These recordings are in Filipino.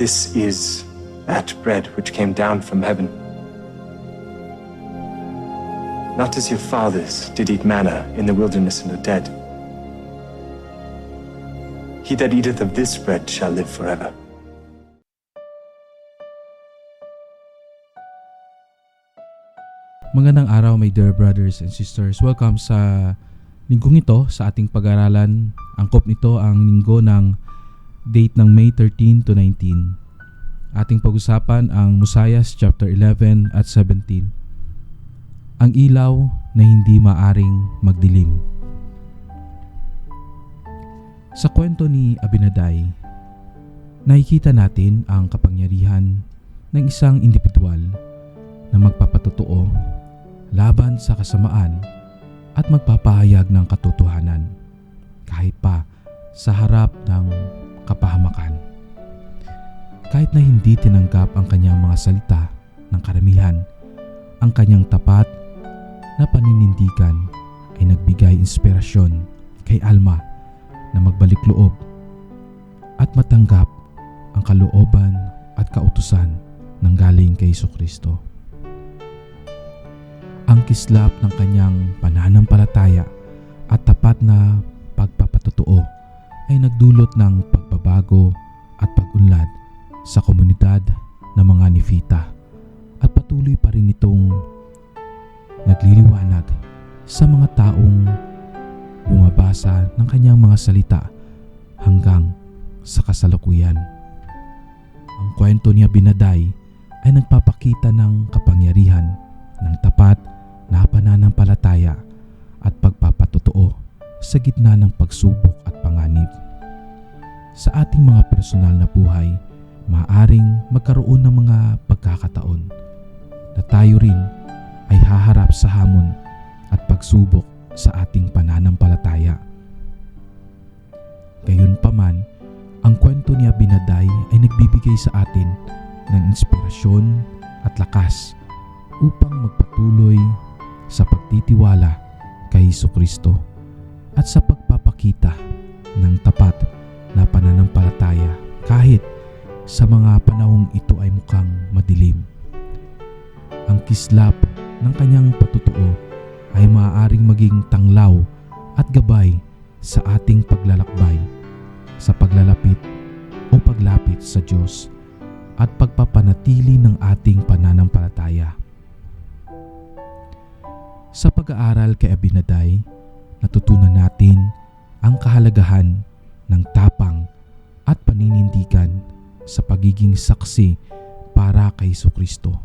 This is that bread which came down from heaven. Not as your fathers did eat manna in the wilderness and are dead. He that eateth of this bread shall live forever. Magandang araw my dear brothers and sisters. Welcome sa linggong ito sa ating pag-aralan. Angkop nito ang linggo ng date ng May 13 to 19. Ating pag-usapan ang Musayas chapter 11 at 17. Ang ilaw na hindi maaring magdilim. Sa kwento ni Abinaday, nakikita natin ang kapangyarihan ng isang individual na magpapatotoo laban sa kasamaan at magpapahayag ng katotohanan kahit pa sa harap ng kapahamakan. Kahit na hindi tinanggap ang kanyang mga salita ng karamihan, ang kanyang tapat na paninindigan ay nagbigay inspirasyon kay Alma na magbalik loob at matanggap ang kalooban at kautusan ng galing kay Iso Kristo ang kislap ng kanyang pananampalataya at tapat na pagpapatotoo ay nagdulot ng pagbabago at pag-unlad sa komunidad ng mga Nifita at patuloy pa rin itong nagliliwanag sa mga taong bumabasa ng kanyang mga salita hanggang sa kasalukuyan. Ang kwento ni Abinaday ay nagpapakita ng kapangyarihan ng tapat na pananampalataya at pagpapatotoo sa gitna ng pagsubok at panganib. Sa ating mga personal na buhay, maaring magkaroon ng mga pagkakataon na tayo rin ay haharap sa hamon at pagsubok sa ating pananampalataya. Gayunpaman, ang kwento ni Abinaday ay nagbibigay sa atin ng inspirasyon at lakas upang magpatuloy sa pagtitiwala kay Kristo at sa pagpapakita ng tapat na pananampalataya kahit sa mga panahong ito ay mukhang madilim. Ang kislap ng kanyang patutuo ay maaaring maging tanglaw at gabay sa ating paglalakbay sa paglalapit o paglapit sa Diyos at pagpapanatili ng ating pananampalataya. Sa pag-aaral kay Abinaday, natutunan natin ang kahalagahan ng tapang at paninindigan sa pagiging saksi para kay Kristo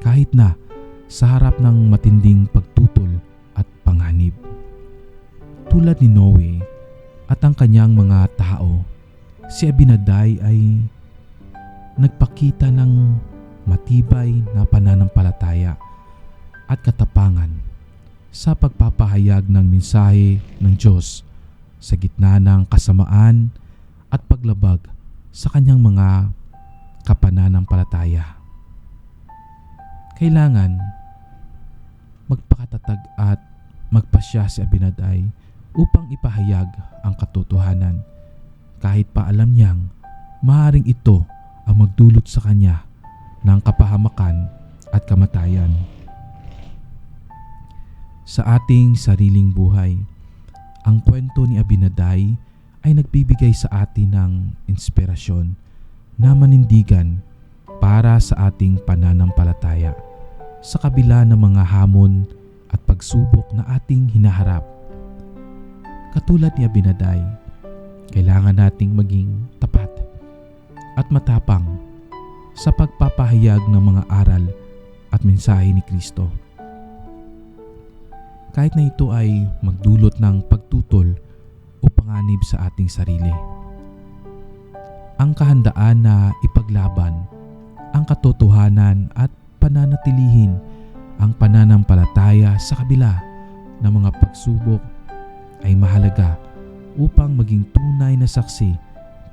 kahit na sa harap ng matinding pagtutol at panganib. Tulad ni Noe at ang kanyang mga tao, si Abinaday ay nagpakita ng matibay na pananampalataya at katapangan sa pagpapahayag ng mensahe ng Diyos sa gitna ng kasamaan at paglabag sa kanyang mga kapananampalataya. Kailangan magpakatatag at magpasya si Abinaday upang ipahayag ang katotohanan kahit pa alam niyang maaaring ito ang magdulot sa kanya ng kapahamakan at kamatayan. Sa ating sariling buhay, ang kwento ni Abinaday ay nagbibigay sa atin ng inspirasyon na manindigan para sa ating pananampalataya sa kabila ng mga hamon at pagsubok na ating hinaharap. Katulad ni Abinaday, kailangan nating maging tapat at matapang sa pagpapahayag ng mga aral at mensahe ni Kristo. Kahit na ito ay magdulot ng pagtutol o panganib sa ating sarili. Ang kahandaan na ipaglaban ang katotohanan at pananatilihin ang pananampalataya sa kabila ng mga pagsubok ay mahalaga upang maging tunay na saksi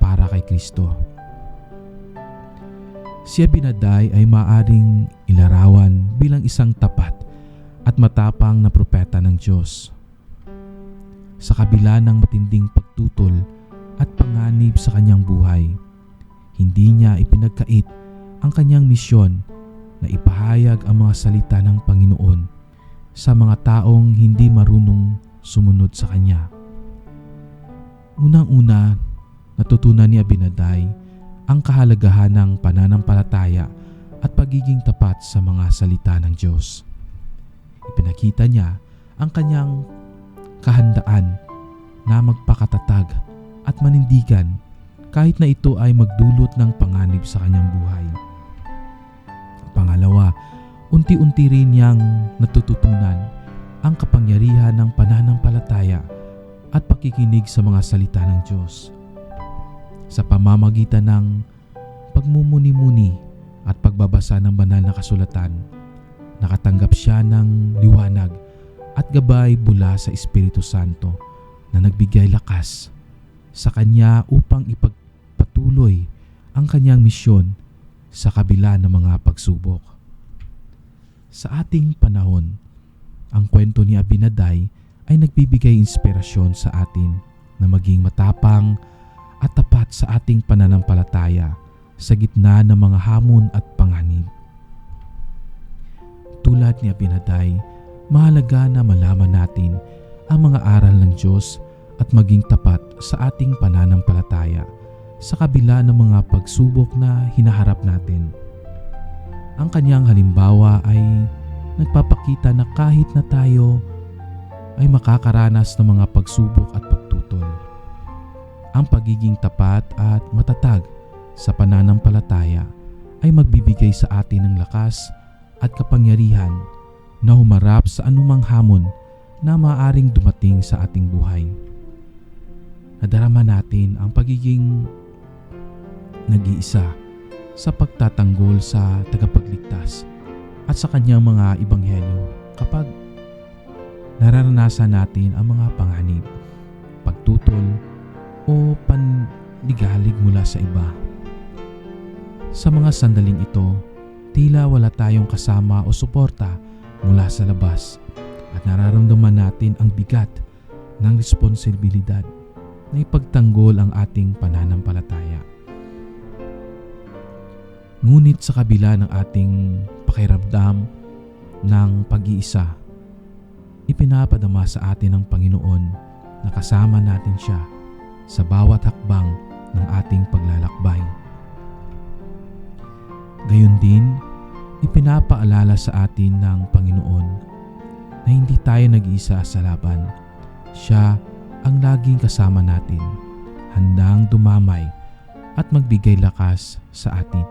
para kay Kristo. Si Abinaday ay maaring ilarawan bilang isang tapat at matapang na propeta ng Diyos. Sa kabila ng matinding pagtutol at panganib sa kanyang buhay, hindi niya ipinagkait ang kanyang misyon na ipahayag ang mga salita ng Panginoon sa mga taong hindi marunong sumunod sa Kanya. Unang-una, natutunan ni Abinaday ang kahalagahan ng pananampalataya at pagiging tapat sa mga salita ng Diyos. Ipinakita niya ang kanyang kahandaan na magpakatatag at manindigan kahit na ito ay magdulot ng panganib sa kanyang buhay. Pangalawa, unti-unti rin niyang natututunan ang kapangyarihan ng pananampalataya at pakikinig sa mga salita ng Diyos. Sa pamamagitan ng pagmumuni-muni at pagbabasa ng banal na kasulatan, nakatanggap siya ng liwanag at gabay mula sa Espiritu Santo na nagbigay lakas sa kanya upang ipagpatuloy ang kanyang misyon sa kabila ng mga pagsubok. Sa ating panahon, ang kwento ni Abinaday ay nagbibigay inspirasyon sa atin na maging matapang at tapat sa ating pananampalataya sa gitna ng mga hamon at panganib. Tulad ni Abinaday, mahalaga na malaman natin ang mga aral ng Diyos at maging tapat sa ating pananampalataya sa kabila ng mga pagsubok na hinaharap natin. Ang kanyang halimbawa ay nagpapakita na kahit na tayo ay makakaranas ng mga pagsubok at pagtutol. Ang pagiging tapat at matatag sa pananampalataya ay magbibigay sa atin ng lakas at kapangyarihan na humarap sa anumang hamon na maaring dumating sa ating buhay. Nadarama natin ang pagiging nag-iisa sa pagtatanggol sa tagapagligtas at sa kanyang mga ibanghelyo kapag nararanasan natin ang mga panganib, pagtutol o panligalig mula sa iba. Sa mga sandaling ito, tila wala tayong kasama o suporta mula sa labas at nararamdaman natin ang bigat ng responsibilidad na ipagtanggol ang ating pananampalataya. Ngunit sa kabila ng ating pakiramdam ng pag-iisa, ipinapadama sa atin ng Panginoon na kasama natin siya sa bawat hakbang ng ating paglalakbay. Gayon din, ipinapaalala sa atin ng Panginoon na hindi tayo nag-iisa sa laban. Siya ang laging kasama natin, handang dumamay at magbigay lakas sa atin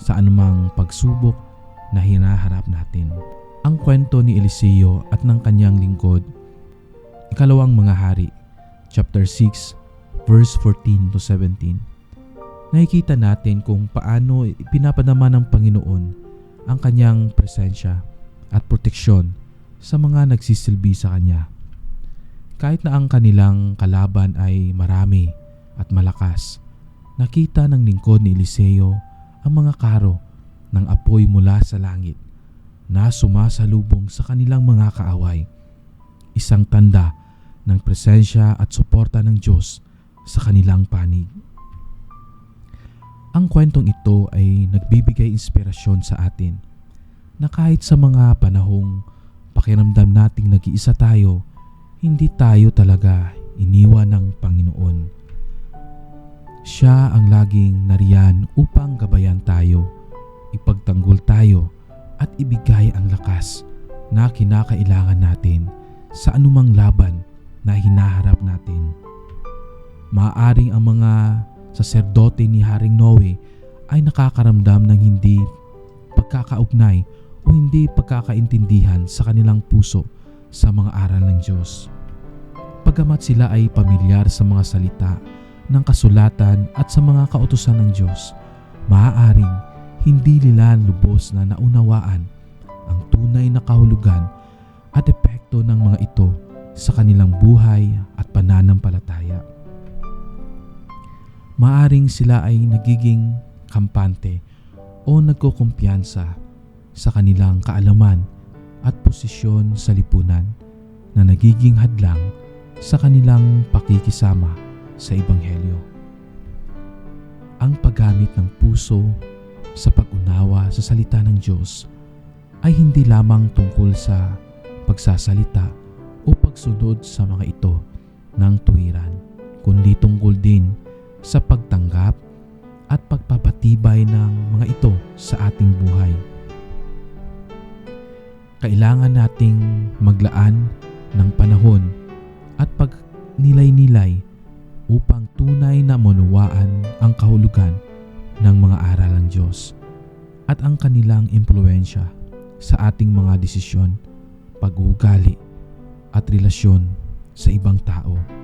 sa anumang pagsubok na hinaharap natin. Ang kwento ni Eliseo at ng kanyang lingkod, ikalawang mga hari, chapter 6, verse 14 to 17. Nakikita natin kung paano pinapadama ng Panginoon ang kanyang presensya at proteksyon sa mga nagsisilbi sa Kanya. Kahit na ang kanilang kalaban ay marami at malakas, nakita ng lingkod ni Eliseo ang mga karo ng apoy mula sa langit na sumasalubong sa kanilang mga kaaway. Isang tanda ng presensya at suporta ng Diyos sa kanilang panig. Ang kwentong ito ay nagbibigay inspirasyon sa atin na kahit sa mga panahong pakiramdam nating nag-iisa tayo, hindi tayo talaga iniwan ng Panginoon. Siya ang laging nariyan upang gabayan tayo, ipagtanggol tayo at ibigay ang lakas na kinakailangan natin sa anumang laban na hinaharap natin. Maaring ang mga saserdote ni Haring Noe ay nakakaramdam ng hindi pagkakaugnay o hindi pagkakaintindihan sa kanilang puso sa mga aral ng Diyos. Pagamat sila ay pamilyar sa mga salita ng kasulatan at sa mga kautusan ng Diyos, maaaring hindi nila lubos na naunawaan ang tunay na kahulugan at epekto ng mga ito sa kanilang buhay at pananampalataya. Maaring sila ay nagiging kampante o nagkukumpiyansa sa kanilang kaalaman at posisyon sa lipunan na nagiging hadlang sa kanilang pakikisama sa Ebanghelyo. ang paggamit ng puso sa pag-unawa sa salita ng Diyos ay hindi lamang tungkol sa pagsasalita o pagsunod sa mga ito ng tuwiran, kundi tungkol sa pagtanggap at pagpapatibay ng mga ito sa ating buhay. Kailangan nating maglaan ng panahon at pagnilay-nilay upang tunay na manuwaan ang kahulugan ng mga aral ng Diyos at ang kanilang impluensya sa ating mga desisyon, pag-uugali at relasyon sa ibang tao.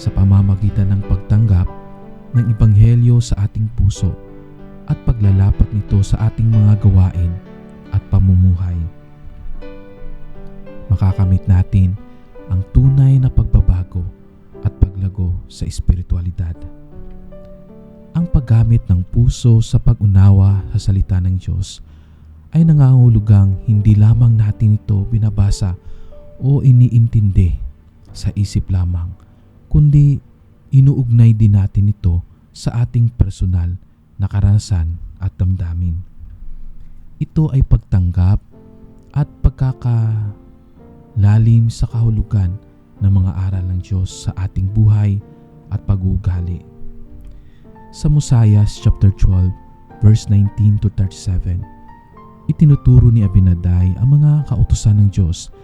Sa pamamagitan ng pagtanggap ng Ebanghelyo sa ating puso at paglalapat nito sa ating mga gawain at pamumuhay. Makakamit natin ang tunay na pagbabago at paglago sa espiritualidad. Ang paggamit ng puso sa pag-unawa sa salita ng Diyos ay nangangahulugang hindi lamang natin ito binabasa o iniintindi sa isip lamang, kundi inuugnay din natin ito sa ating personal na karanasan at damdamin. Ito ay pagtanggap at pagkakalalim sa kahulugan ng mga aral ng Diyos sa ating buhay at pag-uugali. Sa Mosias chapter 12 verse 19 to 37, itinuturo ni Abinadai ang mga kautusan ng Diyos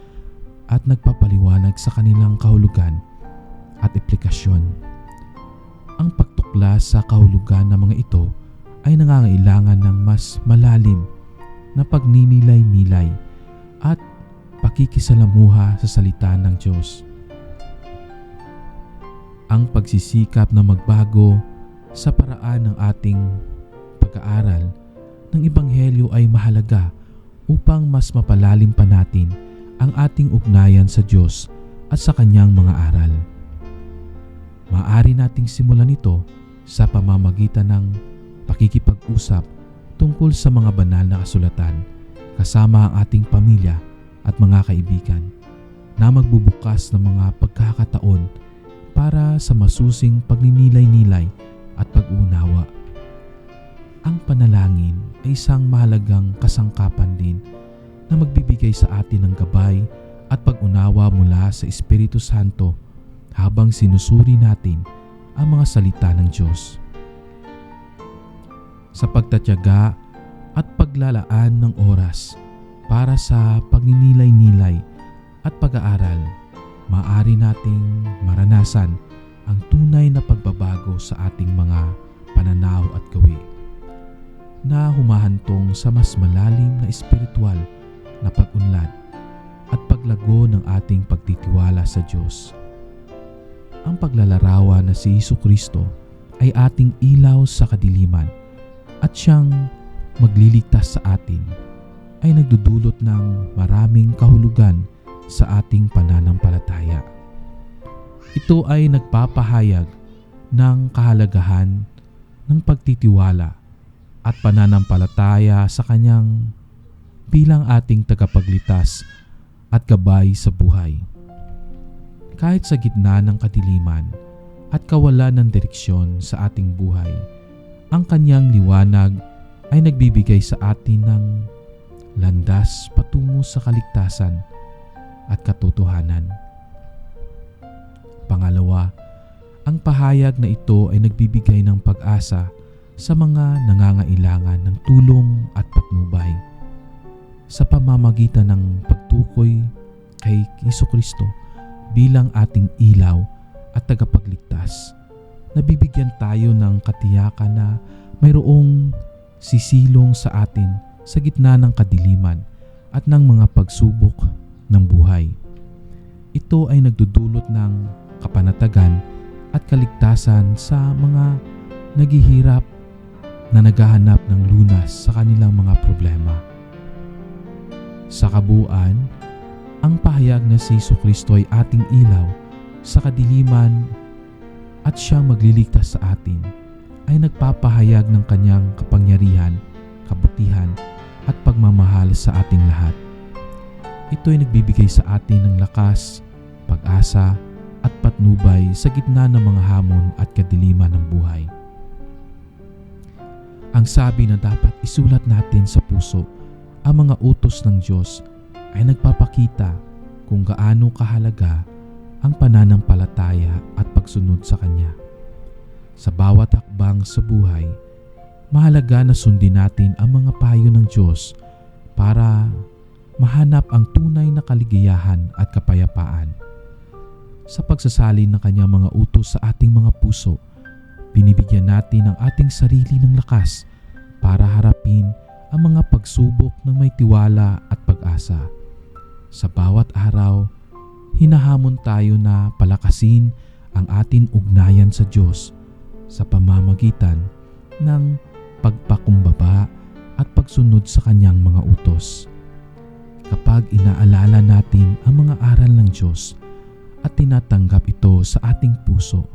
at nagpapaliwanag sa kanilang kahulugan at implikasyon. Ang pagtuklas sa kahulugan ng mga ito ay nangangailangan ng mas malalim na pagninilay-nilay at pakikisalamuha sa salita ng Diyos. Ang pagsisikap na magbago sa paraan ng ating pag-aaral ng Ebanghelyo ay mahalaga upang mas mapalalim pa natin ang ating ugnayan sa Diyos at sa Kanyang mga aral. Maaari nating simulan ito sa pamamagitan ng pakikipag-usap tungkol sa mga banal na kasulatan kasama ang ating pamilya at mga kaibigan na magbubukas ng mga pagkakataon para sa masusing pagninilay-nilay at pag-unawa. Ang panalangin ay isang mahalagang kasangkapan din na magbibigay sa atin ng gabay at pag-unawa mula sa Espiritu Santo habang sinusuri natin ang mga salita ng Diyos. Sa pagtatyaga at paglalaan ng oras para sa pagninilay-nilay at pag-aaral, maaari nating maranasan ang tunay na pagbabago sa ating mga pananaw at gawi na humahantong sa mas malalim na espiritual na pag-unlad at paglago ng ating pagtitiwala sa Diyos. Ang paglalarawan na si Isu Kristo ay ating ilaw sa kadiliman at siyang magliligtas sa atin ay nagdudulot ng maraming kahulugan sa ating pananampalataya. Ito ay nagpapahayag ng kahalagahan ng pagtitiwala at pananampalataya sa Kanyang bilang ating tagapagligtas at gabay sa buhay. Kahit sa gitna ng kadiliman at kawalan ng direksyon sa ating buhay, ang kanyang liwanag ay nagbibigay sa atin ng landas patungo sa kaligtasan at katotohanan. Pangalawa, ang pahayag na ito ay nagbibigay ng pag-asa sa mga nangangailangan ng tulong at patnubay sa pamamagitan ng pagtukoy kay Iso Kristo bilang ating ilaw at tagapagligtas. Nabibigyan tayo ng katiyakan na mayroong sisilong sa atin sa gitna ng kadiliman at ng mga pagsubok ng buhay. Ito ay nagdudulot ng kapanatagan at kaligtasan sa mga naghihirap na naghahanap ng lunas sa kanilang mga problema. Sa kabuuan, ang pahayag na si Iso Kristo ay ating ilaw sa kadiliman at siyang magliligtas sa atin ay nagpapahayag ng kanyang kapangyarihan, kabutihan at pagmamahal sa ating lahat. Ito ay nagbibigay sa atin ng lakas, pag-asa at patnubay sa gitna ng mga hamon at kadiliman ng buhay. Ang sabi na dapat isulat natin sa puso ang mga utos ng Diyos ay nagpapakita kung gaano kahalaga ang pananampalataya at pagsunod sa Kanya. Sa bawat hakbang sa buhay, mahalaga na sundin natin ang mga payo ng Diyos para mahanap ang tunay na kaligayahan at kapayapaan. Sa pagsasalin ng kanyang mga utos sa ating mga puso, binibigyan natin ang ating sarili ng lakas para harapin ang mga pagsubok ng may tiwala at pag-asa. Sa bawat araw, hinahamon tayo na palakasin ang atin ugnayan sa Diyos sa pamamagitan ng pagpakumbaba at pagsunod sa kanyang mga utos. Kapag inaalala natin ang mga aral ng Diyos at tinatanggap ito sa ating puso,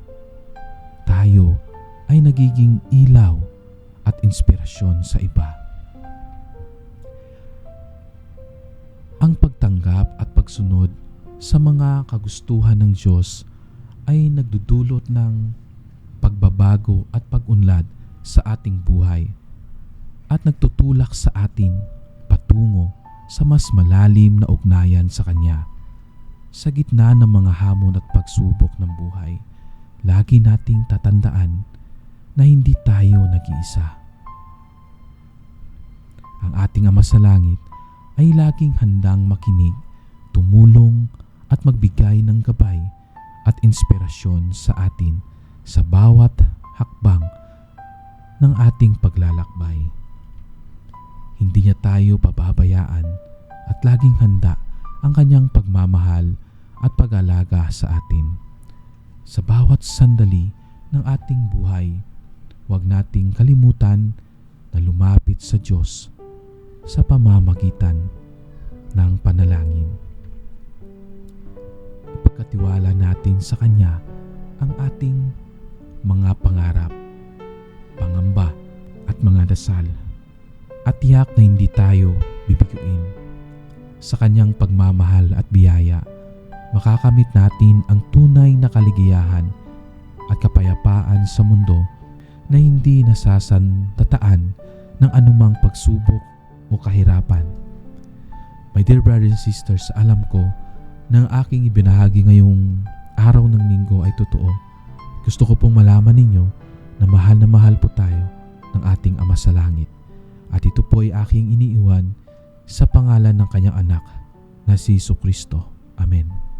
tayo ay nagiging ilaw at inspirasyon sa iba. Ang pagtanggap at pagsunod sa mga kagustuhan ng Diyos ay nagdudulot ng pagbabago at pag-unlad sa ating buhay at nagtutulak sa atin patungo sa mas malalim na ugnayan sa Kanya. Sa gitna ng mga hamon at pagsubok ng buhay, lagi nating tatandaan na hindi tayo nag-iisa. Ang ating Ama sa Langit ay laging handang makinig, tumulong at magbigay ng gabay at inspirasyon sa atin sa bawat hakbang ng ating paglalakbay. Hindi niya tayo pababayaan at laging handa ang kanyang pagmamahal at pag-alaga sa atin. Sa bawat sandali ng ating buhay, huwag nating kalimutan na lumapit sa Diyos sa pamamagitan ng panalangin. Ipagkatiwala natin sa Kanya ang ating mga pangarap, pangamba at mga dasal at tiyak na hindi tayo bibiguin. Sa Kanyang pagmamahal at biyaya, makakamit natin ang tunay na kaligayahan at kapayapaan sa mundo na hindi nasasantataan ng anumang pagsubok o kahirapan. My dear brothers and sisters, alam ko na ang aking ibinahagi ngayong araw ng linggo ay totoo. Gusto ko pong malaman ninyo na mahal na mahal po tayo ng ating Ama sa Langit. At ito po ay aking iniiwan sa pangalan ng kanyang anak na si Kristo. Amen.